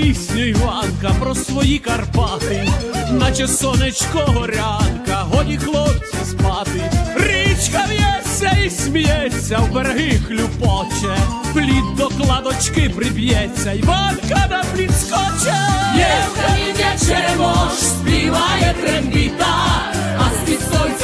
пісню Іванка про свої Карпати, наче сонечко горянка, годі хлопці спати. Річка в'ється і сміється, в береги хлюпоче, плід до кладочки приб'ється, Іванка на плід скоче. Є в каміння черемош, співає трембіта, а з-під сонця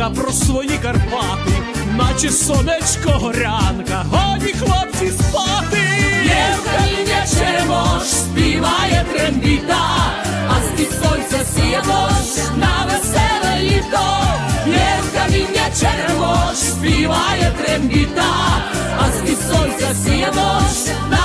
Іванка про свої Карпати, наче сонечко горянка, годі хлопці спати. Є в каміння черемош, співає трембіта, а з-під сонця сіє дощ на веселе літо. Є в каміння черемош, співає трембіта, а з-під сонця сіє дощ на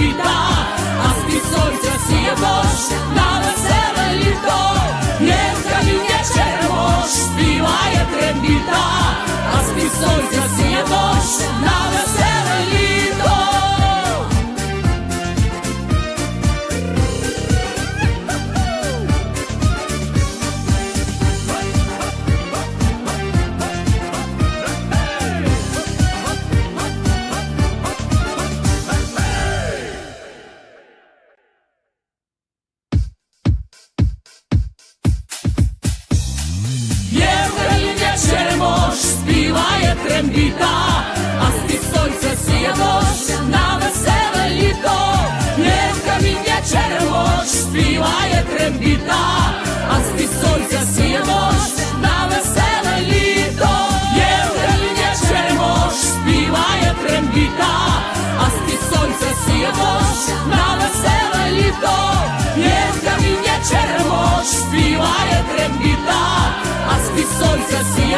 співає трембіта, біда, а з-під сонця сіє дощ на веселе літо, не в каміння червош співає трембіта, а з-під сонця сіє дощ на веселе літо, є в каміння червош співає трембіта, а з-під сонця сіє дощ на веселе літо, є в каміння червош співає трембіта, а з-під сонця сіє